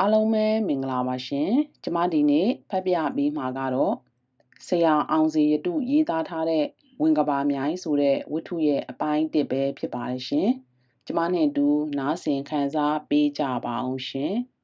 အားလုံးပဲမင်္ဂလာပါရှင်။ကျမဒီနေ့ဖတ်ပြပေးမှာကတော့ဆရာအောင်စီရတုရေးသားထားတဲ့ဝင်ကဘာမြိုင်ဆိုတဲ့ဝတ္ထုရဲ့အပိုင်းတစ်ပဲဖြစ်ပါတယ်ရှင်။ကျမနဲ့အတူနားဆင်ခံစားပေးကြပါအောင်ရှင်။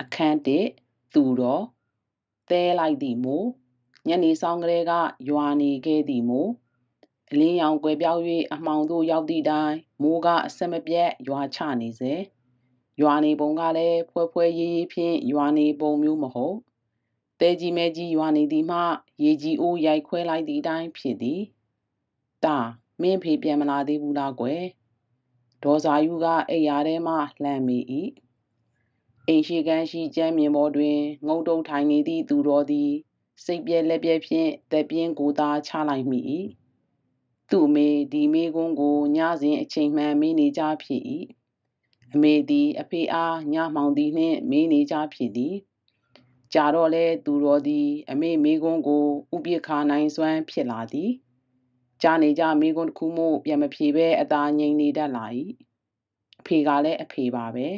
အခန်းတစ်သူတော်သဲလိုက်သည်မို့ညနေဆောင်ကလေးကရွာနေခဲ့သည်မို့အလင်းရောင်ကွယ်ပြောက်၍အမှောင်သို့ရောက်သည့်တိုင်မိုးကအဆက်မပြတ်ရွာချနေစေရွာနေပုံကလည်းဖွဲဖွဲရေးရေးဖြင့်ရွာနေပုံမျိုးမဟုတ်တဲကြီးမဲကြီးရွာနေသည်မှရေကြီးအိုးရိုက်ခွဲလိုက်သည့်အတိုင်းဖြစ်သည်တာမင်းဖေပြန်မလာသေးဘူးလားကွယ်ဒေါ်စာယူကအိယာထဲမှလှမ်းမိ၏ အိမ်ရှိကန်းရှိကျမ်းမြင်ပေါ်တွင်ငုံတုံထိုင်နေသည့်သူတော်သည် စိတ်ပြဲလက်ပြဲဖြင့်သက်ပြင်းကိုသာချလိုက်မိ၏သူ့အမေဒီမေကွန်းကိုညစဉ်အချိန်မှန်မေးနေကြဖြစ်၏အမေသည်အဖေအားညမှောင်သည်နှင့်မေးနေကြဖြစ်သည်ကြာတော့လဲသူတော်သည် အမေမေကွန်းကိုဥပိ္ပခာနိုင်စွမ်းဖြစ်လာသည်ကြားနေကြမေကွန်းတစ်ခုမှပြန်မဖြေဘဲအသာငြိမ်နေတတ်လာ၏အဖေကလည်းအဖေပါပဲ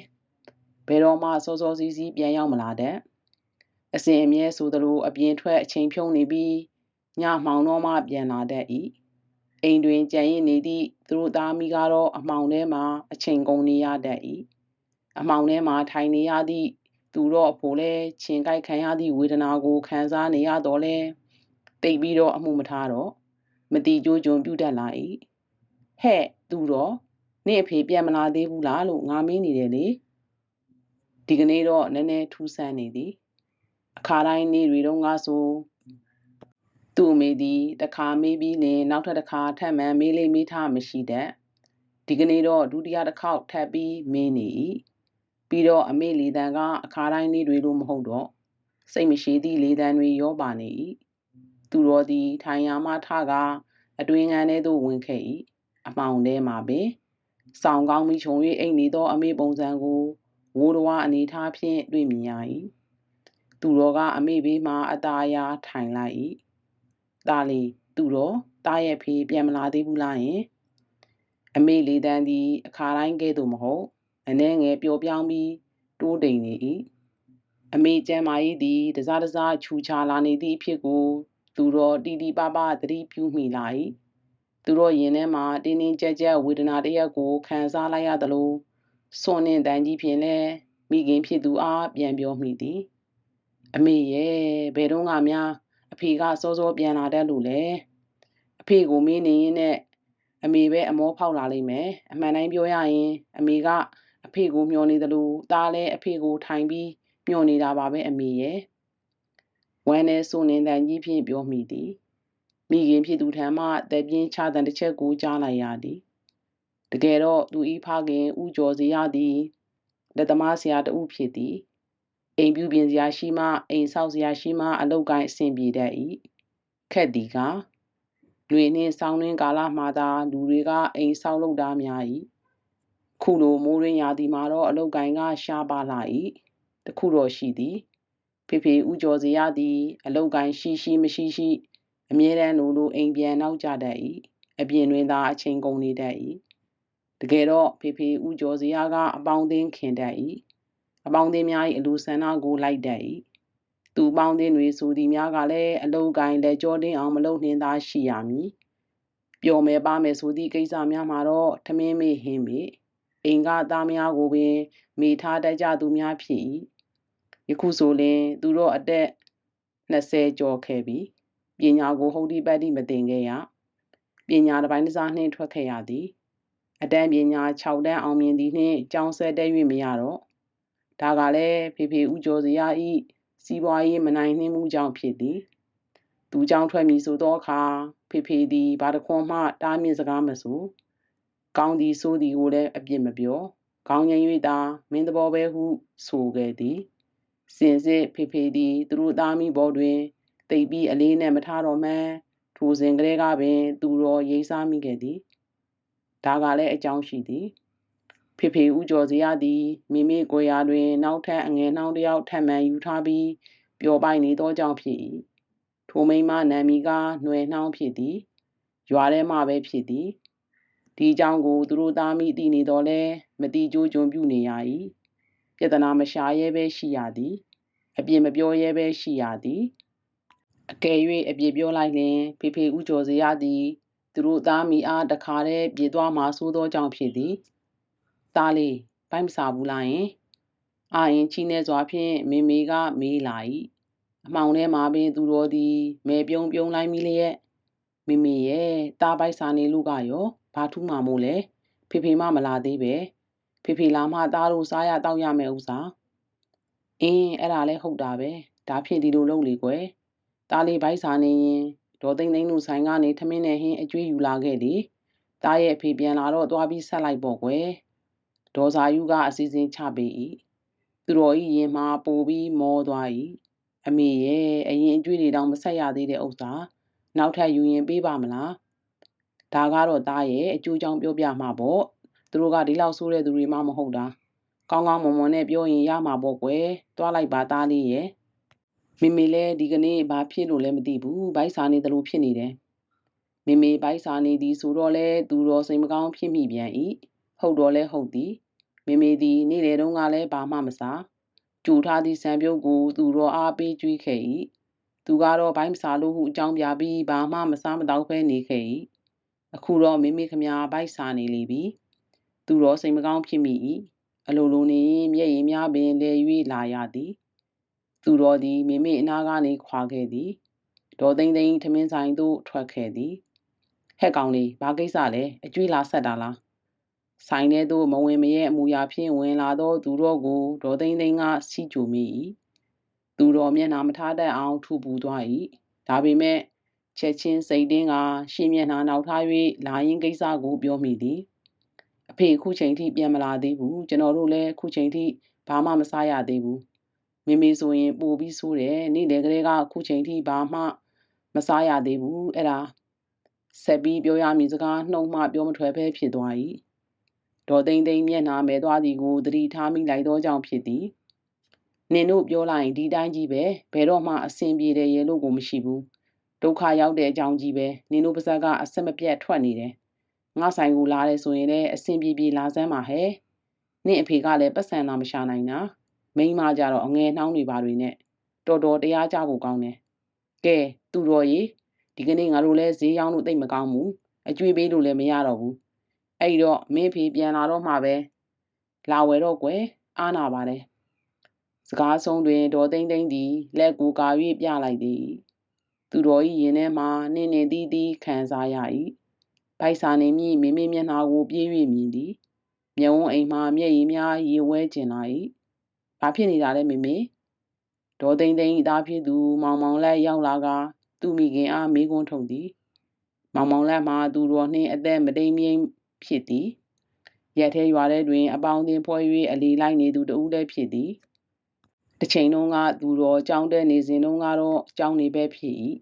ဘယ်တော့မှစောစောစီးစီးပြန်ရောက်မလာတဲ့အစဉ်အမြဲဆိုသလိုအပြင်ထွက်အချိန်ဖြုံးနေပြီးညမှောင်တော့မှပြန်လာတတ်၏အိမ်တွင်ကြံရင်နေသည့်သူတို့သားမိကတော့အမှောင်ထဲမှာအချိန်ကုန်နေရတတ်၏အမှောင်ထဲမှာထိုင်နေရသည့်သူတော့အဖို့လဲချင်းကြိုက်ခံရသည့်ဝေဒနာကိုခံစားနေရတော့လဲတိတ်ပြီးတော့အမှုမထားတော့မတိကြိုးကြုံပြုတ်တတ်လာ၏ဟဲ့သူတော့နင့်အဖေပြန်မလာသေးဘူးလားလို့ငါမင်းနေတယ်လေ ဒီကနေ့တော့နည်းနည်းထူးဆန်းနေသည်အခါတိုင်းနေ့တွေတုန်းကဆိုသူ့အမေသည်တခါမေးပြီးလင်နောက်ထပ်တစ်ခါထပ်မံမေးလေးမေးထားမရှိတတ်ဒီကနေ့တော့ဒုတိယတစ်ခေါက်ထပ်ပြီးမေးနေ၏ပြီးတော့အမေလေတံကအခါတိုင်းနေ့တွေလိုမဟုတ်တော့စိတ်မရှိသည့်လေတံတွေရောပါနေ၏သူတော်သည်ထိုင်ရာမှထကအတွင်ငန်းထဲသို့ဝင်ခဲ့၏အမောင်ထဲမှာပင်ဆောင်ကောင်းမိချုံ၍အိတ်နေသောအမေပုံစံကို ဝိုးတော်အနေထားဖြင့်တွေ့မြင်ရ၏သူတော်ကအမေဘေးမှအသားအရာထိုင်လိုက်၏တာလီသူတော်တားရဲ့ဖေးပြန်မလာသေးဘူးလားယင်အမေလေးတန်းသည်အခါတိုင်းကဲ့သို့မဟုတ်အနှဲငယ်ပျော်ပြောင်းပြီးတိုးတိမ်နေ၏အမေကျမ်းမာရေးသည်တစားတစားခြူချလာနေသည့်အဖြစ်ကိုသူတော်တီတီပပသတိပြုမိလာ၏သူတော်ရင်ထဲမှာတင်းတင်းကြပ်ကြပ်ဝေဒနာတရက်ကိုခံစားလိုက်ရသလို စွန်နှင့်တန်ကြီးဖြင့်လည်းမိခင်ဖြစ်သူအားပြန်ပြောမိသည်အမေရဲ့ဘယ်တော့မှများအဖေကစောစောပြန်လာတတ်လို့လေအဖေကိုမင်းနေရင်နဲ့အမေပဲအမောဖောက်လာလိမ့်မယ်အမှန်တိုင်းပြောရရင်အမေကအဖေကိုမျှော်နေသလိုသားလည်းအဖေကိုထိုင်ပြီးမျှော်နေတာပါပဲအမေရဲ့ဝမ်းနဲ့စွန်နှင့်တန်ကြီးဖြင့်ပြောမိသည်မိခင်ဖြစ်သူထံမှတက်ပြင်းချတဲ့တစ်ချက်ကိုကြားလိုက်ရသည် တကယ်တော့သူဤဖခင်ဥကျော်စီရသည်လက်သမားဆရာတဦးဖြစ်သည်အိမ်ပြုပြင်စရာရှိမှအိမ်ဆောက်စရာရှိမှအလုတ်ကိုင်းအဆင်ပြေတတ်၏ခက်သည်ကလွေနှင့်ဆောင်းရင်းကာလမှာသာလူတွေကအိမ်ဆောက်လုပ်တာများ၏ခုလိုမိုးရင်းရာသီမှာတော့အလုတ်ကိုင်းကရှားပါလာ၏တခုတော့ရှိသည်ဖေဖေဥကျော်စီရသည် အလုတ်ကိုင်းရှိရှိမရှိရှိ အမြဲတမ်းလိုလိုအိမ်ပြန်နောက်ကြတတ်၏အပြင်တွင်သာအချိန်ကုန်နေတတ်၏ တကယ်တော့ဖေဖေဦးကျော်စရာကအပေါင်းအသင်းခင်တတ်၏အပေါင်းအသင်းများ၏အလိုဆန္ဒကိုလိုက်တတ်၏သူပေါင်းအသင်းတွေဆိုသည်များကလည်းအလုကိုင်းလက်ကြောတင်းအောင်မလုပ်နှင်းသာရှိရမည်ပျော်မယ်ပါမယ်ဆိုသည့်ကိစ္စများမှာတော့ထမင်းမေးဟင်းမေးအိမ်ကသားများကိုပင်မိထားတတ်ကြသူများဖြစ်၏ယခုဆိုလင် သူတို့အသက်20ကျော်ခဲ့ပြီပညာကိုဟုတ်ဒီပတ်တိမတင်ခဲ့ရပညာတစ်ပိုင်းတစ်စားနှင်းထွက်ခဲ့ရသည် အတန်းပညာ6တန်းအောင်မြင်သည်နှင့်ကျောင်းဆက်တက်၍မရတော့ဒါကလည်းဖေဖေဦးကျော်စရာဤစီးပွားရေးမနိုင်နှင်းမှုကြောင့်ဖြစ်သည်သူကြောင့်ထွက်မည်ဆိုသောအခါဖေဖေသည်ဘာတခွန်မှတားမြစ်စကားမဆိုကောင်းသည်ဆိုသည်ကိုလည်းအပြစ်မပြောခေါင်းငိမ့်၍သာမင်းသဘောပဲဟုဆိုခဲ့သည်စင်စစ်ဖေဖေသည်သူတို့သားမိဘောတွင်တိတ်ပြီးအလေးနဲ့မထားတော့မှန်းထိုစဉ်ကလေးကပင် သူတော်ရိပ်စားမိခဲ့သည် ဒါကလည်းအကြောင်းရှိသည်ဖေဖေဥကျော်စရာသည်မိမိကိုယ်ရာတွင် နောက်ထပ်အငယ်နှောင်းတယောက်ထပ်မံယူထားပြီးပျော်ပိုက်နေသောကြောင့်ဖြစ်၏ထိုမိမနာမီကຫນွယ်နှောင်းဖြစ်သည်ရွာထဲမှပဲဖြစ်သည်ဒီအကြောင်းကိုသူတို့သားမိသိနေတော့လဲမတိကြိုးကြုံပြုနေရ၏ပြဿနာမရှာရဲပဲရှိရသည်အပြစ်မပြောရဲပဲရှိရသည်အကယ်၍အပြစ်ပြောလိုက်လျင်ဖေဖေဥကျော်စရာသည် သူတို့သားမိအားတခါတည်းပြေသွားမှာဆိုသောကြောင့်ဖြစ်သည်သားလေးဘိုက်မစားဘူးလားယင်အာရင်ချီနေစွာဖြင့်မေမေကမေးလာ၏အမောင်ထဲမှာပင်သူတော်သည်မဲပြုံးပြုံးလိုက်မိလျက်မိမိရဲ့တားပိုက်စာနေလူကရောဘာထူးမှမို့လဲဖေဖေမမလာသေးပဲဖေဖေလာမှသားတို့စားရတောက်ရမယ်ဥစားအင်းအဲ့ဒါလဲဟုတ်တာပဲဒါဖြင့်ဒီလိုလုပ်လေကွယ်သားလေးဘိုက်စာနေရင် ဒေါ်သိမ့်သိမ့်တို့ဆိုင်ကနေထမင်းနဲ့ဟင်းအကျွေးယူလာခဲ့လေသားရဲ့အဖေပြန်လာတော့သွားပြီးဆက်လိုက်ပေါ့ကွယ်ဒေါ်စာယူကအစီအစဉ်ချပေး၏သူတော်ဤရင်မှာပိုပြီးမောသွား၏အမေရဲ့အရင်အကျွေးတွေတောင်မဆက်ရသေးတဲ့ဥစ္စာနောက်ထပ်ယူရင်ပေးပါမလားဒါကတော့သားရဲ့အကျိုးကြောင့်ပြောပြမှာပေါ့သူတို့ကဒီလောက်ဆိုးတဲ့သူတွေမှမဟုတ်တာကောင်းကောင်းမွန်မွန်နဲ့ပြောရင်ရမှာပေါ့ကွယ်တွားလိုက်ပါသားလေးရဲ့ မိမိလည်းဒီကနေ့ဘာဖြစ်လို့လဲမသိဘူးဘိုက်စာနေတယ်လို့ဖြစ်နေတယ်မိမိဘိုက်စာနေသည်ဆိုတော့လဲသူတော်စိတ်မကောင်းဖြစ်မိပြန်၏ဟုတ်တော့လဲဟုတ်သည်မိမိသည်နေ့လေတုန်းကလည်းဘာမှမစားကြူထားသည့်ဆံပြုတ်ကို သူတော်အားပေးကြွေးခဲ့၏သူကတော့ဘိုင်းမစားလို့ဟုအကြောင်းပြပြီးဘာမှမစားမတော့ဖဲနေခဲ့၏အခုတော့မိမိခမညာဘိုက်စားနေလေပြီသူတော်စိတ်မကောင်းဖြစ်မိ၏အလိုလိုနေမျက်ရည်များပင်လဲ၍လာရသည် သူတော်သည်မိမိအနာကနေခွာခဲ့သည်ဒေါ်သိမ့်သိမ့်ထမင်းဆိုင်သို့ထွက်ခဲ့သည်ဟဲ့ကောင်လေးဘာကိစ္စလဲအကျွေးလာဆက်တာလားဆိုင်ထဲသို့မဝင်မရဲ့အမူအရာဖြင့်ဝင်လာသောသူတော်ကိုဒေါ်သိန်းသိန်းကစီကြိုမိ၏သူတော်မျက်နှာမထားတတ်အောင်ထူပူသွား၏ဒါပေမဲ့ချက်ချင်းစိတ်တင်းကရှင်းမျက်နှာနောက်ထား၍လာရင်ကိစ္စကိုပြောမိသည်အဖေအခုချိန်ထိပြန်မလာသေးဘူးကျွန်တော်တို့လည်းအခုချိန်ထိဘာမှမစားရသေးဘူး မိမိဆိုရင်ပို့ပြီးဆိုးတယ်နေ့လယ်ကလေးကအခုချိန်ထိဘာမှမစားရသေးဘူးအဲ့ဒါဆက်ပြီးပြောရမည်စကားနှုံမှပြောမထွက်ပဲဖြစ်သွား၏ဒေါ်သိမ့်သိမ့်မျက်နှာမဲသွားသည်ကိုသတိထားမိလိုက်သောကြောင့်ဖြစ်သည်နင်တို့ပြောလိုက်ဒီတိုင်းကြီးပဲဘယ်တော့မှအဆင်ပြေတယ်ရေလို့ကိုမရှိဘူးဒုက္ခရောက်တဲ့အကြောင်းကြီးပဲနင်တို့ပါဇက်ကအဆက်မပြတ်ထွက်နေတယ်ငါဆိုင်ကိုလာတယ်ဆိုရင်လည်းအဆင်ပြေပြေလာစမ်းပါဟဲ့နင့်အဖေကလည်းပတ်စံသာမရှာနိုင်တာ မိန်းမကြတော့အငယ်နှောင်းတွေပါတွေနဲ့တော်တော်တရားကြဖို့ကောင်းတယ်ကဲသူတော်ကြီးဒီကနေ့ငါတို့လည်းဈေးရောင်းလို့တိတ်မကောင်းဘူးအကျွေးပေးလို့လည်းမရတော့ဘူးအဲ့တော့မင်းဖေပြန်လာတော့မှပဲလာဝယ်တော့ကွယ်အားနာပါတယ်စကားဆုံးတွင်ဒေါ်သိမ့်သိမ့်သည်လက်ကိုကာ၍ပြလိုက်သည်သူတော်၏ရင်ထဲမှနင်းနေသည်သည်ခံစားရ၏ဘိုက်စာနေမိမိမိမျက်နှာကိုပြေး၍မြင်သည်မျက်ဝန်းအိမ်မှမျက်ရည်များရေဝဲကျင်လာ၏ ဘာဖြစ်နေတာလဲမေမေဒေါ်သိမ့်သိမ့်သားဖြစ်သူ မောင်မောင်လက်ရောက်လာကသူ့မိခင်အားမေးခွန်းထုတ်သည်မောင်မောင်လက်မှသူတော်နှင့်အသက်မတိမ်မြိန်ဖြစ်သည်ရက်ထဲရွာထဲတွင် အပေါင်းအသင်းဖွဲ့၍အလီလိုက်နေသူတဦးလည်းဖြစ်သည်တစ်ချိန်လုံးကသူတော်ကြောင်းတဲ့နေစဉ်တုန်းကတော့ကြောင်းနေပဲဖြစ်၏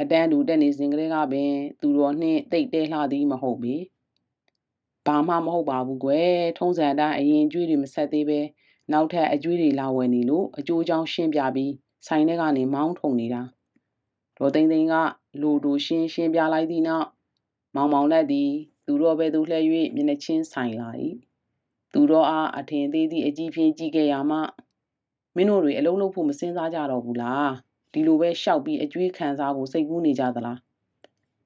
အတန်းတူတက်နေစဉ်ကလေးကပင် သူတော်နှင့်တိတ်တဲလှသည်မဟုတ်ပေဘာမှမဟုတ်ပါဘူးကွယ်ထုံးစံအတိုင်းအရင်ကျွေးတွေမဆက်သေးပဲ နောက်ထပ်အကျွေးတွေလာဝယ်နေလို့အကျိုးကြောင့်ရှင်းပြပြီးဆိုင်ထဲကနေမောင်းထုံနေတာဒေါ်သိန်းသိန်းကလူတို့ရှင်းရှင်းပြလိုက်သည့်နောက်မောင်မောင်လက်သည်သူတော်ပဲသူလှဲ၍မျက်နှချင်းဆိုင်လာ၏သူတော်အားအထင်သေးသည့်အကြည့်ဖြင့်ကြည့်ခဲ့ရမှမင်းတို့တွေအလုံးလုံးဖို့မစင်စားကြတော့ဘူးလားဒီလိုပဲရှောက်ပြီးအကျွေးခံစားဖို့စိတ်ကူးနေကြသလား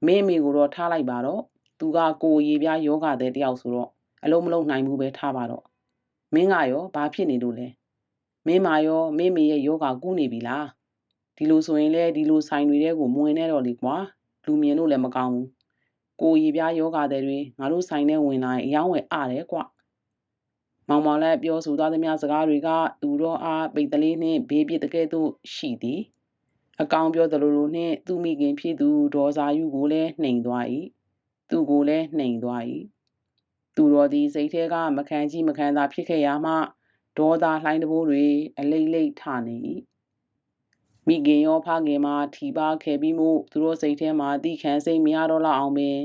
မင်းအမေကိုတော့ထားလိုက်ပါတော့သူကကိုရေပြားယောဂတဲ့တယောက်ဆိုတော့အလုံးမလုံးနိုင်ဘူးပဲထားပါတော့ မင်းကရောဘာဖြစ်နေလို့လဲမင်းမရောမင်းမေရဲ့ယောဂကူးနေပြီလားဒီလိုဆိုရင်လည်းဒီလိုဆိုင်တွေတဲကိုမဝင်နဲ့တော့လေကွာလူမြင်လို့လည်းမကောင်းဘူးကိုရီပြားယောဂတဲ့တွေငါတို့ဆိုင်ထဲဝင်လာရင်အယောင်းဝယ်အားတယ်ကွမောင်မောင်လည်းပြောဆိုသွားသမျှစကားတွေကသူတော်အားပိတ်တလေးနှင့်ဘေးပြစ်တကဲ့သို့ရှိသည်အကောင်ပြောသလိုလိုနှင့်သူမိခင်ဖြစ်သူဒေါ်စာယူကိုလည်းနှိမ်သွား၏သူကိုလည်းနှိမ်သွား၏ သူတော်သည်စိတ်ထဲကမခံကြည့်မခံသာဖြစ်ခဲ့ရမှဒေါသလှိုင်းတဘိုးတွေအလိမ့်လိမ့်ထနေ၏မိခင်ရောဖခင်မှာထီပါခဲ့ပြီးမှုသူတို့စိတ်ထဲမှာတိခံစိတ်မရတော့လောက်အောင်ပင်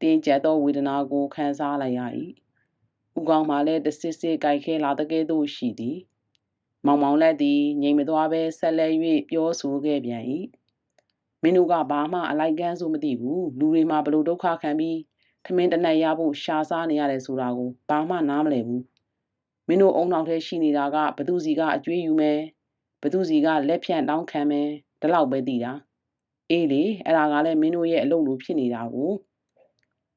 တင်းကျပ်သောဝေဒနာကိုခံစားလိုက်ရ၏ဥကောင်းမှလည်းတစစ်စစ်ကြိုက်ခဲလာတဲ့ကဲ့သို့ရှိသည်မောင်မောင်လက်သည်ငြိမ်မသွားဘဲဆက်လက်၍ပြောဆိုခဲ့ပြန်၏မင်းတို့ကဘာမှအလိုက်ကန်းဆိုမသိဘူးလူတွေမှာဘလို့ဒုက္ခခံပြီး ထမင်းတနက်ရဖို့ရှာစားနေရတယ်ဆိုတာကိုဘာမှနားမလည်ဘူးမင်းတို့အုံနောက်ထဲရှိနေတာကဘသူစီကအကျွေးယူမယ်ဘသူစီကလက်ဖြန့်တောင်းခံမယ်ဒီလောက်ပဲသိတာအေးလေအဲ့ဒါကလည်းမင်းတို့ရဲ့အလုပ်လိုဖြစ်နေတာကို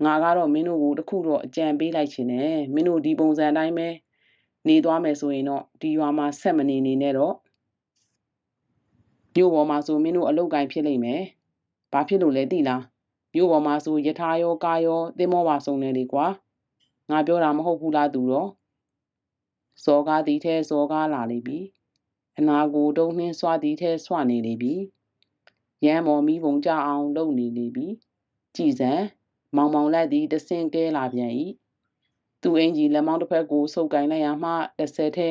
ငါကတော့မင်းတို့ကိုတခုတော့အကြံပေးလိုက်ချင်တယ်မင်းတို့ဒီပုံစံအတိုင်းပဲနေသွားမယ်ဆိုရင်တော့ဒီရွာမှာဆက်မနေနေနဲ့တော့မြို့ပေါ်မှာဆိုမင်းတို့အလုတ်ကင်ဖြစ်လိမ့်မယ်ဘာဖြစ်လို့လဲသိလား မြို့ပေါ်မှာဆိုယထာရောကာရောသင်းမောပါစုံနေလေကွာငါပြောတာမဟုတ်ဘူးလားသူတော့စောကားသည်ထဲစောကားလာလိမ့်ပြီအနာကိုတုံးနှင်းစွာသည်ထဲဆွနေလေပြီရမ်းမော်မီးပုံကြအောင်လုပ်နေလေပြီကြည်စံမောင်မောင်လက်သည်တဆင့်ကဲလာပြန်၏သူအင်ကြီးလက်မောင်းတစ်ဖက်ကိုဆုပ်ကင်လိုက်ရမှတစ်ဆက်ထဲ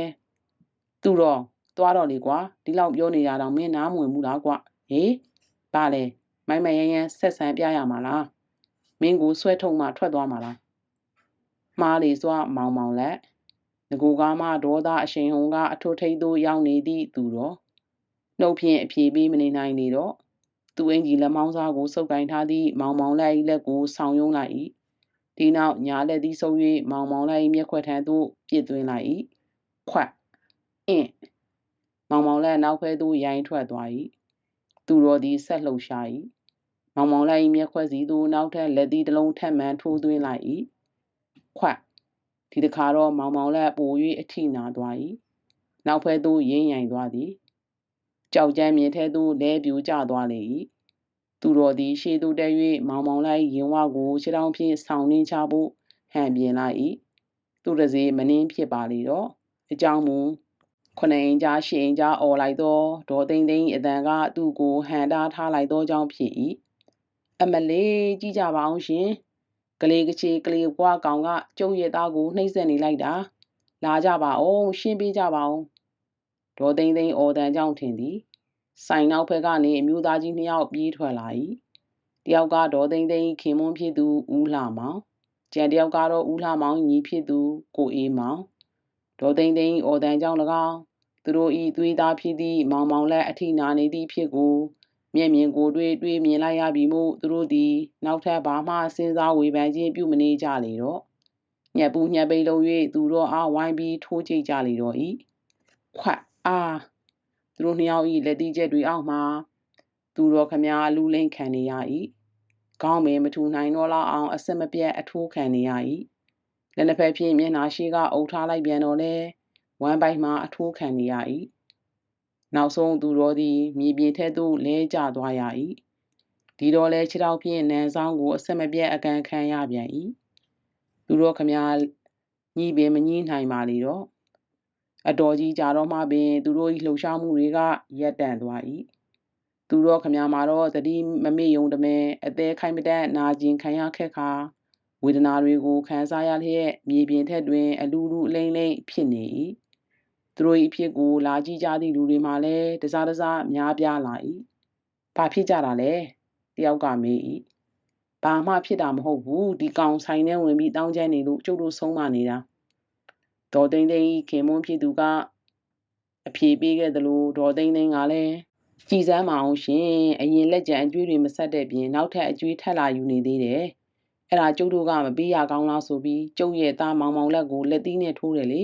သူတော့သွားတော့လေကွာဒီလောက်ပြောနေတာတော့မင်းနားမဝင်ဘူးလားကွာဟေးဘာလဲ မိုင်းမရရန်ဆက်ဆံပြရမှာလားမင်းကိုဆွဲထုံမှထွက်သွားမှာလားမှားလေစွာမောင်မောင်လက်ငကူကားမှဒေါသအရှိန်ဟုန်ကအထွတ်ထိပ်သို့ရောက်နေသည့်သူတော်နှုတ်ဖြင့်အပြေပေးမနေနိုင်လေတော့သူအင်ကြီးလက်မောင်းစားကိုစုပ်ကင်ထားသည့်မောင်မောင်လက်၏လက်ကိုဆောင်ယုံလိုက်၏ဒီနောက်ညာလက်သည်ဆုပ်၍မောင်မောင်လိုက်မျက်ခွက်ထံသို့ပြစ်သွင်းလိုက်၏ခွတ်အင်းမောင်မောင်လက်နောက်ဖဲသို့ရိုင်းထွက်သွား၏သူတော်သည်ဆက်လှုပ်ရှား၏ မောင်မောင်လိုက်မျက်ခွက်စီသို့နောက်ထပ်လက်သည်တစ်လုံးထပ်မံထိုးသွင်းလိုက်၏ခွတ်ဒီတခါတော့မောင်မောင်လက်ပို၍အထိနာသွား၏နောက်ဖဲသို့ရင်းရိုင်သွားသည်ကြောက်ကြမ်းမြင်ထဲသို့လဲပြူကျသွားလေ၏သူတော်သည်ရှေ့သို့တက်၍မောင်မောင်လိုက်ရင်ဝကိုခြေထောင်ဖြင့်ဆောင်းနှင်းချဖို့ဟန်ပြင်လိုက်၏သူတစေမနှင်းဖြစ်ပါလေတော့အကြောင်းမူခொနအိမ်ကြားရှင်းကြားអော်လိုက်သောဒေါ်သိန်းသိန်းအတန်ကသူ့ကိုဟန်တားထားလိုက်သောကြောင့်ဖြစ်၏ အမလေးကြည့်ကြပါအောင်ရှင်ကလေးကချေကလေးဘွားကောင်ကကျုပ်ရဲ့သားကိုနှိမ့်ဆက်နေလိုက်တာလာကြပါအောင်ရှင်းပေးကြပါအောင်ဒေါ်သိန်းသိန်းအော်တန်ကြောင့်ထင်သည်ဆိုင်နောက်ဘက်ကနေအမျိုးသားကြီးနှစ်ယောက်ပြေးထွက်လာ၏တယောက်ကဒေါ်သိန်းသိန်းခင်မွန်းဖြစ်သူဦးလှမောင်ကျန်တယောက်ကတော့ဦးလှမောင်ညီဖြစ်သူကိုအေးမောင်ဒေါ်သိန်းသိန်းအော်တန်ကြောင့်၎င်းသူတို့ဤသွေးသားဖြစ်သည့်မောင်မောင်လက်အထိနာနေသည့်ဖြစ်ကို မျက်မြင်ကိုတွေ့တွေ့မြင်လိုက်ရပြီမို့သူတို့သည်နောက်ထပ်ဘာမှစဉ်းစားဝေဖန်ခြင်းပြုမနေကြလေတော့ညက်ပူညက်ပိတ်လုံး၍သူတို့အားဝိုင်းပြီးထိုးကြိတ်ကြလေတော့ဤခွတ်အားသူတို့နှစ်ယောက်ဤလက်တီးချက်တွေအောက်မှာသူတော်ခမများလူလိမ့်ခံနေရ၏ခေါင်းပင်မထူနိုင်တော့လောက်အောင်အဆက်မပြတ်အထိုးခံနေရ၏လက်နှစ်ဖက်ဖြင့်မျက်နှာရှိကအုပ်ထားလိုက်ပြန်တော့လဲဝမ်းပိုက်မှအထိုးခံနေရ၏ နောက်ဆုံးသူတော်သည် မြေပြင်ထက်သို့လဲကျသွားရ၏ဒီတော့လဲခြေထောက်ဖြင့်နန်းဆောင်ကိုအဆက်မပြတ်အကန်ခံရပြန်၏သူတော်ခမညာညီပင်မညီနိုင်ပါလေတော့အတော်ကြီးကြာတော့မှပင် သူတို့၏လှုပ်ရှားမှုတွေကရပ်တန့်သွား၏သူတော်ခမညာမှာတော့သတိမမေ့ယုံတမဲအသေးခိုင်မတတ်နာကျင်ခံရခက်ခါဝေဒနာတွေကိုခံစားရလျက်မြေပြင်ထက်တွင် အလူလူအလိမ့်လိမ့်ဖြစ်နေ၏ သူတို့၏အဖြစ်ကိုလာကြည့်ကြသည့်လူတွေမှလည်းတစားတစားများပြားလာ၏ဘာဖြစ်ကြတာလဲတယောက်ကမေး၏ဘာမှဖြစ်တာမဟုတ်ဘူးဒီကောင်ဆိုင်ထဲဝင်ပြီးတောင်းကျမ်းနေလို့ကျုပ်တို့ဆုံးမနေတာဒေါ်သိန်းသိန်းခင်မွန်းဖြစ်သူကအဖြေပေးခဲ့သလိုဒေါ်သိန်းသိန်းကလည်းကြည်စမ်းမအောင်ရှင်အရင်လက်ကျန်အကျွေးတွေမဆက်တဲ့ပြင်နောက်ထပ်အကျွေးထပ်လာယူနေသေးတယ်အဲ့ဒါကျုပ်တို့ကမပေးရကောင်းလားဆိုပြီးကျုပ်ရဲ့သားမောင်မောင်လက်ကိုလက်သီးနဲ့ထိုးတယ်လေ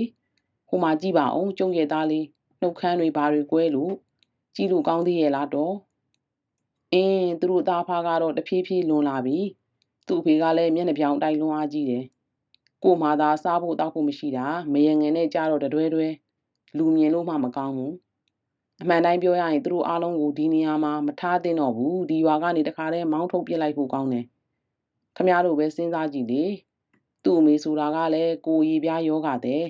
ဟိုမှာကြည့်ပါအောင်ကျုပ်ရဲ့သားလေးနှုတ်ခမ်းတွေဘာတွေကွဲလို့ကြည့်လို့ကောင်းသေးရဲ့လားတော့အင်းသူတို့သားဖားကတော့တဖြည်းဖြည်းလွန်လာပြီသူ့အဖေကလည်းမျက်နှာပြောင်တိုက်လွန်အားကြီးတယ်ကိုမှသာစားဖို့တောက်ဖို့မရှိတာမယငငယ်နဲ့ကြားတော့တတွဲတွဲလူမြင်လို့မှမကောင်းဘူးအမှန်တိုင်းပြောရရင်သူတို့အားလုံးကိုဒီနေရာမှာမထားသင့်တော့ဘူးဒီရွာကနေတခါတည်းမောင်းထုတ်ပစ်လိုက်ဖို့ကောင်းတယ်ခမရတို့ပဲစဉ်းစားကြည့်လေသူ့အမေဆိုတာကလည်းကိုရီပြားယောဂတဲ့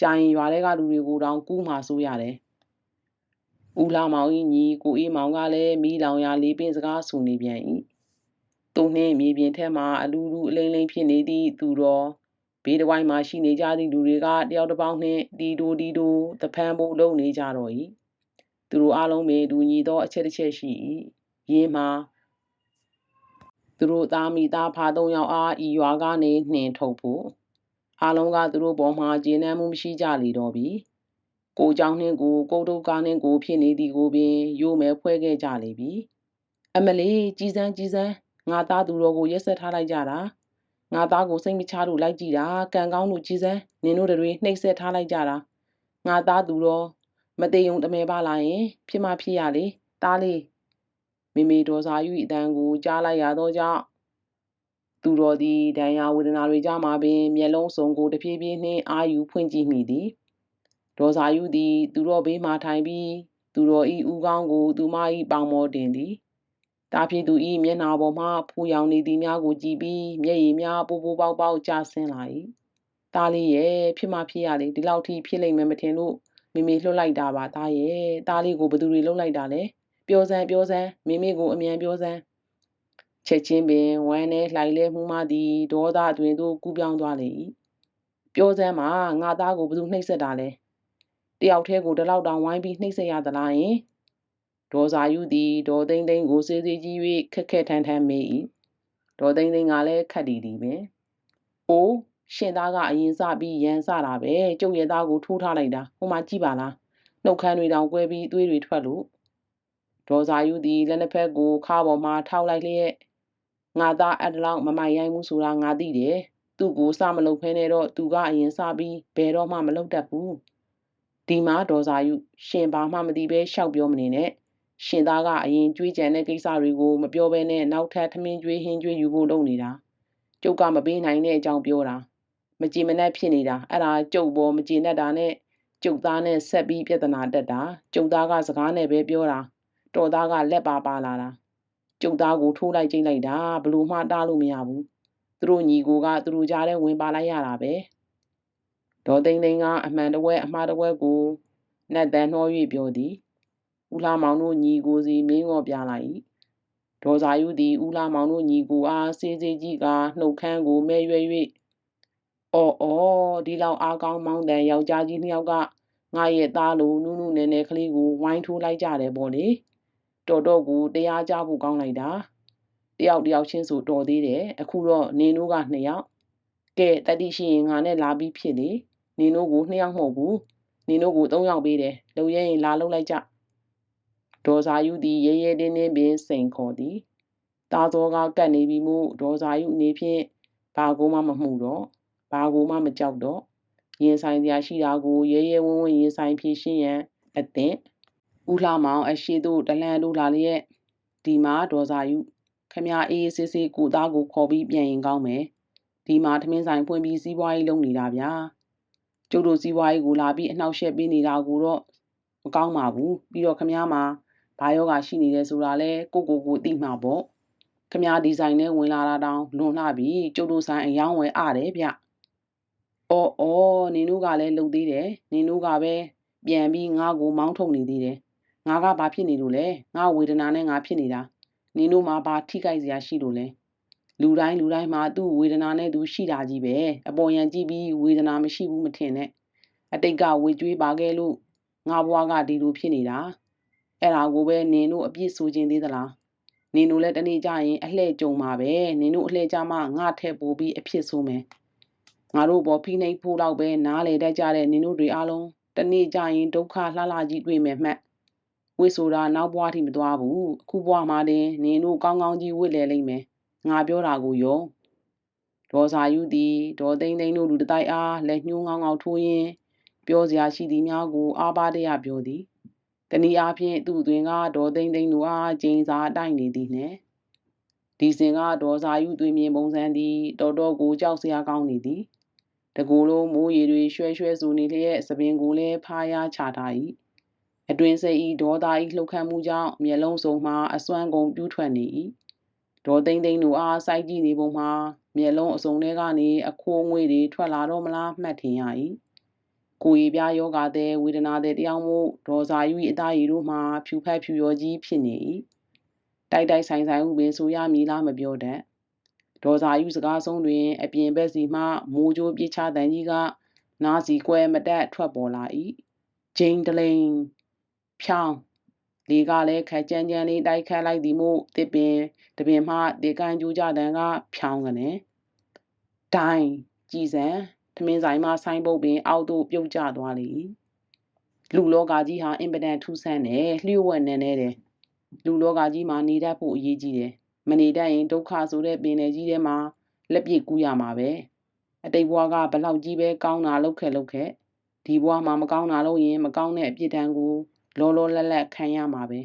ကြာရင်ရွာထဲကလူတွေကိုတောင်ကူးမှဆိုးရတယ်ဦးလာမောင်ကြီးညီကိုအေးမောင်ကလည်းမိလောင်ရလေးပင်စကားဆူနေပြန်၏သူနှင်းမြေပြင်ထဲမှာအလူလူအလိမ့်လိမ့်ဖြစ်နေသည့်သူတော်ဘေးတစ်ဝိုင်းမှာရှိနေကြသည့်လူတွေကတယောက်တစ်ပေါင်းနှင့်ဒီတိုဒီတိုတဖန်ဖို့လုံနေကြတော့၏သူတို့အားလုံးပင်တူညီသောအချက်တစ်ချက်ရှိ၏ယင်းမှာသူတို့သားမိသားဖာသုံးယောက်အားဤရွာကနေနှင်ထုတ်ဖို့ အားလုံးကသူတို့ပေါ်မှကျေနပ်မှုမရှိကြလေတော့ပြီကိုเจ้าနှင့်ကိုကိုတုတ်ကားနှင့်ကိုဖြစ်နေသည်ကိုပင်ယိုမဲဖွဲခဲ့ကြလေပြီအမလေးကြီးစန်းကြီးစန်းငါသားသူတော်ကိုရက်ဆက်ထားလိုက်ကြတာငါသားကိုစိတ်မချလို့လိုက်ကြည့်တာကံကောင်းလို့ကြီးစန်းနင်တို့တွေနှိပ်ဆက်ထားလိုက်ကြတာငါသားသူတော်မသေးုံတမဲပါလာရင်ဖြစ်မှဖြစ်ရလေတားလေးမိမိတော်စာယူအတန်ကိုကြားလိုက်ရသောကြောင့် သူတော်သည်ဒဏ်ရာဝေဒနာတွေကြမှာပင်မျက်လုံးစုံကိုတဖြည်းဖြည်းနှင့်အာယူဖွင့်ကြည့်မိသည်ဒေါ်စာယူသည် သူတော်ဘေးမှထိုင်ပြီးသူတော်ဤဥကောင်းကို သူမ၏ပေါင်မောတင်သည်တာဖြစ်သူဤမျက်နာပေါ်မှဖူရောင်နေသည်များကိုကြည့်ပြီးမျက်ရည်များပိုပိုပေါက်ပေါက်ကျဆင်းလာ၏တားလေးရဲ့ဖြစ်မှဖြစ်ရလေဒီလောက်ထိဖြစ်လိမ့်မယ်မထင်လို့မိမိလှုပ်လိုက်တာပါတားရဲ့တားလေးကိုဘသူတွေလှုပ်လိုက်တာလဲပြောစမ်းပြောစမ်းမိမိကိုအမြန်ပြောစမ်း ချက်ချင်းပင်ဝမ်းနဲ့လှိုင်လဲမှုမှသည်ဒေါသအတွင်သို့ကူးပြောင်းသွားလေ၏ပြောစမ်းမှာငါသားကိုဘသူနှိပ်စက်တာလဲတယောက်တည်းကိုတလောက်တောင်ဝိုင်းပြီးနှိပ်စက်ရသလားယင်ဒေါ်စာယူသည်ဒေါ်သိန်းသိန်းကိုစေးစေးကြီး၍ခက်ခက်ထန်ထန်မေး၏ဒေါ်သိန်းသိန်းကလည်းခတ်တီတီပင်အိုးရှင်သားကအရင်စပြီးရန်စတာပဲကျုပ်ရဲ့သားကိုထိုးထားလိုက်တာဟိုမှာကြည့်ပါလားနှုတ်ခမ်းတွေတောင်ကွဲပြီးသွေးတွေထွက်လို့ဒေါ်စာယူသည်လက်နှစ်ဖက်ကိုခါပေါ်မှာထောက်လိုက်လျက် ငါသားအဲ့တလောက်မမိုက်ရိုင်းဘူးဆိုတာငါသိတယ်သူ့ကိုစမလုပ်ဖဲနဲ့တော့သူကအရင်စပြီးဘယ်တော့မှမလုပ်တတ်ဘူးဒီမှာဒေါ်စာယူရှင်ဘာမှမသိပဲရှောက်ပြောမနေနဲ့ရှင်သားကအရင်ကြွေးကြံတဲ့ကိစ္စတွေကိုမပြောဘဲနဲ့နောက်ထပ်ထမင်းကြွေးဟင်းကြွေးယူဖို့လုပ်နေတာကျုပ်ကမပေးနိုင်တဲ့အကြောင်းပြောတာမကြည်မနှက်ဖြစ်နေတာအဲ့ဒါကျုပ်ပေါ်မကြည်နှက်တာနဲ့ကျုပ်သားနဲ့ဆက်ပြီးပြဿနာတက်တာကျုပ်သားကစကားနဲ့ပဲပြောတာတော်သားကလက်ပါပါလာတာ ကျုပ်သားကိုထိုးလိုက်ကျိတ်လိုက်တာဘလို့မှတားလို့မရဘူးသူတို့ညီကိုကသူတို့ကြားထဲဝင်ပါလိုက်ရတာပဲဒေါ်သိန်းသိန်းကအမှန်တဝဲအမှားတဝဲကိုနတ်တန်နှော၍ပြောသည်ဦးလာမောင်တို့ညီကိုစီမင်းော့ပြလိုက်၏ဒေါ်စာယူသည်ဦးလာမောင်တို့ညီကိုအားစေးစေးကြီးကနှုတ်ခမ်းကိုမဲရွဲ၍အော်အော်ဒီလောက်အားကောင်းမောင်းတန်ယောက်ျားကြီးနှစ်ယောက်ကငါရဲ့သားလိုနုနုနယ်နယ်ကလေးကိုဝိုင်းထိုးလိုက်ကြတယ်ပေါ့လေ တော်တော့ကိုတရားကြဖို့ကောင်းလိုက်တာတယောက်တယောက်ချင်းဆိုတော်သေးတယ်အခုတော့နင်တို့ကနှစ်ယောက်ကဲတတိရှိရင်ငါနဲ့လာပြီးဖြစ်လေနင်တို့ကိုနှစ်ယောက်မဟုတ်ဘူးနင်တို့ကိုသုံးယောက်ပေးတယ်လုံရဲရင်လာလုံးလိုက်ကြဒေါ်စာယူသည်ရဲရဲတင်းတင်းပင်စိန်ခေါ်သည်တာသောကကတ်နေပြီမို့ဒေါ်စာယူအနေဖြင့်ဘာကိုမှမမှုတော့ဘာကိုမှမကြောက်တော့ရင်ဆိုင်စရာရှိတာကိုရဲရဲဝံ့ဝံ့ရင်ဆိုင်ဖြည့်ရှင်းရန်အသင့် ဦးလှမောင်အရှိတို့တလန်တို့လာလျက်ဒီမှာဒေါ်စာယူခမအေးဆေးဆေးကိုသားကိုခေါ်ပြီးပြန်ရင်ကောင်းမယ်ဒီမှာထမင်းဆိုင်ဖွင့်ပြီးစီးပွားရေးလုပ်နေတာဗျာကျုပ်တို့စီးပွားရေးကိုလာပြီးအနှောက်အယှက်ပေးနေတာကိုတော့မကောင်းပါဘူးပြီးတော့ခမမှာဘာယောဂရှိနေတယ်ဆိုတာလဲကိုကိုကိုသိမှာပေါ့ခမဒီဇိုင်းနဲ့ဝင်လာတာတောင်လွန်လှပြီကျုပ်တို့ဆိုင်အယောင်းဝယ်အားတယ်ဗျအော်အော်နင်တို့ကလည်းလုံသေးတယ်နင်တို့ကပဲပြန်ပြီးငါ့ကိုမောင်းထုတ်နေသေးတယ် ငါကဘာဖြစ်နေလို့လဲငါဝေဒနာနဲ့ငါဖြစ်နေတာနင်တို့မှာဘာထိခိုက်စရာရှိလို့လဲလူတိုင်းလူတိုင်းမှာသူ့ဝေဒနာနဲ့သူရှိတာကြီးပဲအပေါ်ယံကြည့်ပြီးဝေဒနာမရှိဘူးမထင်နဲ့အတိတ်ကဝေကြွေးပါခဲ့လို့ငါဘွားကဒီလိုဖြစ်နေတာအဲ့ဒါကိုပဲနင်တို့အပြစ်ဆိုခြင်းသေးသလားနင်တို့လည်းတနေ့ကျရင်အလှဲ့ကြုံမှာပဲနင်တို့အလှဲ့ကြမှငါထက်ပိုပြီးအဖြစ်ဆိုးမယ်ငါတို့ဘောဖိနှိပ်ဖို့တော့ပဲနားလေတတ်ကြတဲ့နင်တို့တွေအားလုံးတနေ့ကျရင်ဒုက္ခလှလှကြီးတွေ့မယ်မှတ် ဝစ်ဆိုတာနောက်ဘွားထိမသွားဘူးအခုဘွားမှာတင်နင်တို့ကောင်းကောင်းကြီးဝစ်လေလိမ့်မယ်ငါပြောတာကိုယုံဒေါ်စာယူသည်ဒေါ်သိန်းသိန်းတို့လူတတိုက်အားလက်ညှိုးငောင်းငောင်းထိုးရင်းပြောစရာရှိသည်များကိုအားပါတရပြောသည်တနည်းအားဖြင့်သူ့တွင်ကဒေါ်သိန်းသိန်းတို့အားကျင်းစာတိုက်နေသည်နှင့်ဒီစဉ်ကဒေါ်စာယူတွင်မြင်ပုံစံသည်တော်တော်ကိုကြောက်စရာကောင်းနေသည်တကူလုံးမိုးရီတွေရွှဲရွှဲဆူနေလျက်သပင်ကိုလည်းဖားရချထား၏ အတွင်စိတ်ဤဒေါသဤလှုပ်ခတ်မှုကြောင့်မျက်လုံးစုံမှအစွမ်းကုန်ပြူးထွက်နေ၏ဒေါ်သိန်းသိန်းတို့အားစိုက်ကြည့်နေပုံမှာမျက်လုံးအစုံထဲကနေအခိုးငွေတွေထွက်လာတော့မလားမှတ်ထင်ရ၏ကိုယ်ရပြယောဂတဲ့ဝေဒနာတဲ့တယောက်မို့ဒေါ်စာယူ၏အသားရည်တို့မှာဖြူဖက်ဖြူရောကြီးဖြစ်နေ၏တိုက်တိုက်ဆိုင်ဆိုင်ဥပင်ဆိုရမည်လားမပြောတတ်ဒေါ်စာယူစကားဆုံးတွင် အပြင်ဘက်စီမှမိုးကြိုးပြစ်ချတန်ကြီးကနားစီကွဲမတက်ထွက်ပေါ်လာ၏ဂျိန်တလိန် ဖြောင်းလေကလည်းခက်ကြမ်းကြမ်းလေးတိုက်ခတ်လိုက်သည်မို့တစ်ပင်တပင်မှတေကန်ကျူးကြတန်ကဖြောင်းကနေဒိုင်းကြည်စံထမင်းဆိုင်မှဆိုင်းပုတ်ပင်အောက်သို့ပြုတ်ကျသွားလေ၏လူလောကကြီးဟာအင်ပဒန်ထူးဆန်းတယ်လျှို့ဝှက်နေနေတယ်လူလောကကြီးမှာနေတတ်ဖို့အရေးကြီးတယ်မနေတတ်ရင်ဒုက္ခဆိုတဲ့ပင်လေကြီးထဲမှာလက်ပြည့်ကူးရမှာပဲအတိတ်ဘဝကဘလောက်ကြီးပဲကောင်းတာလုပ်ခဲ့လုပ်ခဲ့ဒီဘဝမှာမကောင်းတာလုပ်ရင်မကောင်းတဲ့အပြစ်ဒဏ်ကို လောလောလတ်လတ်ခံရမှာပဲ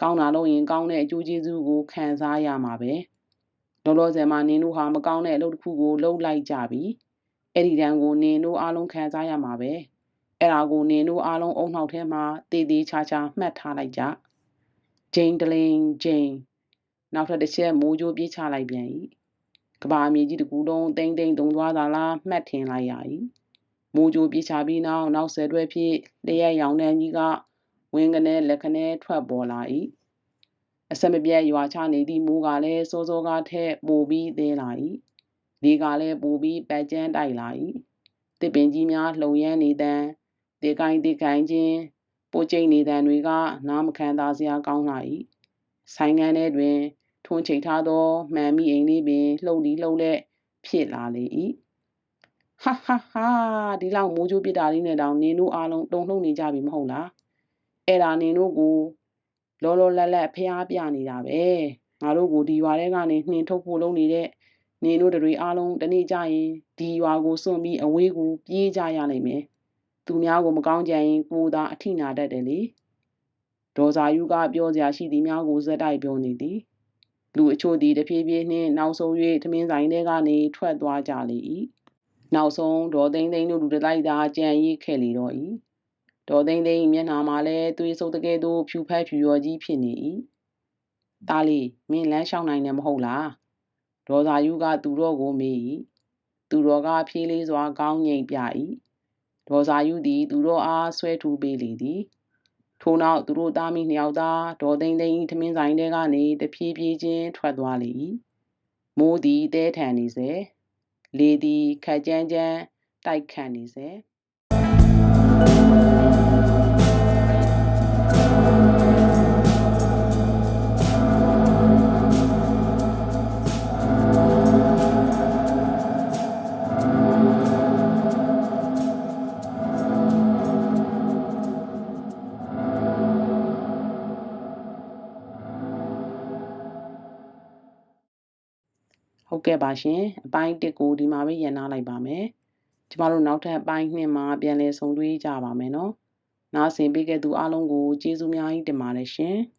ကောင်းတာလုပ်ရင်ကောင်းတဲ့အကျိုးကျေးဇူးကိုခံစားရမှာပဲလောလောဆယ်မှာနင်တို့ဟာမကောင်းတဲ့အလုပ်တစ်ခုကိုလုပ်လိုက်ကြပြီအဲ့ဒီတန်းကိုနင်တို့အားလုံးခံစားရမှာပဲအဲ့ဒါကိုနင်တို့အားလုံးအုံနှောက်ထဲမှာတည်တည်ချာချာမှတ်ထားလိုက်ကြဂျိန်တလင်ဂျိန်နောက်ထပ်တစ်ချက်မိုးကြိုးပြေးချလိုက်ပြန်၏ကဘာအမြေကြီးတကူလုံးတိမ့်တိမ့်တုံသွားတာလားမှတ်ထင်လိုက်ရ၏မိုးကြိုးပြေးချပြီးနောက်နောက်ဆက်တွဲဖြစ်လျက်ရောင်တန်းကြီးက ဝင်းကနေလက်ခနဲထွက်ပေါ်လာ၏အစမပြတ်ရွာချနေသည့်မိုးကလည်းစောစောကားထက်ပိုပြီးသေးလာ၏လေကလည်းပိုပြီးပတ်ကျန်းတိုက်လာ၏တစ်ပင်ကြီးများလှုံရမ်းနေတန်တေကိုင်းတေကိုင်းချင်းပိုကျိန်နေတန်တွေကနားမခံသာစရာကောင်းလာ၏ဆိုင်ငန်းထဲတွင်ထွန်းချိတ်ထားသောမှန်မိအိမ်လေးပင်လှုပ်လီလှုပ်လက်ဖြစ်လာလေ၏ဟာဟာဟာဒီလောက်မိုးကြိုးပစ်တာလေးနဲ့တောင်နင်တို့အားလုံးတုံလှုပ်နေကြပြီမဟုတ်လား အဲ့ဒါနင်တို့ကိုလောလောလတ်လတ်ဖျားပြနေတာပဲငါတို့ကိုဒီရွာထဲကနေနှင်ထုတ်ဖို့လုပ်နေတဲ့နင်တို့တွေအားလုံးတနေ့ကျရင်ဒီရွာကိုစွန့်ပြီးအဝေးကိုပြေးကြရနိုင်မယ်သူများကိုမကောင်းကြရင်ကိုသာအထိနာတတ်တယ်လေဒေါ်စာယူကပြောစရာရှိသည်များကိုဇက်တိုက်ပြောနေသည်လူအချို့သည်တဖြည်းဖြည်းနှင့်နောက်ဆုံး၍ထမင်းဆိုင်ထဲကနေထွက်သွားကြလေ၏နောက်ဆုံးဒေါ်သိန်းသိန်းတို့လူတလိုက်သာကြံရိပ်ခဲ့လေတော့၏ ဒေါ်သိန်းသိန်းမျက်နှာမှာလည်းသွေးဆုပ်တကယ်သို့ဖြူဖက်ဖြူရော်ကြီးဖြစ်နေ၏။သားလေးမင်းလမ်းလျှောက်နိုင်တယ်မဟုတ်လား။ဒေါ်သာယူကသူတော်ကိုမေး၏။သူတော်ကဖြေးလေးစွာကောင်းငိမ့်ပြ၏။ဒေါ်သာယူသည် သူတော်အားဆွဲထူပေးလေသည်။ထို့နောက်သူတို့သားမိနှစ်ယောက်သာဒေါ်သိန်းသိန်းထမင်းဆိုင်ထဲကနေတဖြည်းဖြည်းချင်းထွက်သွားလေ၏။မိုးသည်တဲထန်နေစေ။လေသည်ခက်ကြမ်းကြမ်းတိုက်ခတ်နေစေ။ ဟုတ်ကဲ့ပါရှင်အပိုင်း1ကိုဒီမှာပဲရန်နာလိုက်ပါမယ်ကျမတို့နောက်ထပ်အပိုင်း2မှာပြန်လည်ဆုံတွေ့ကြပါမယ်နော်နားဆင်ပေးခဲ့သူအားလုံးကိုကျေးဇူးများကြီးတင်ပါတယ်ရှင်။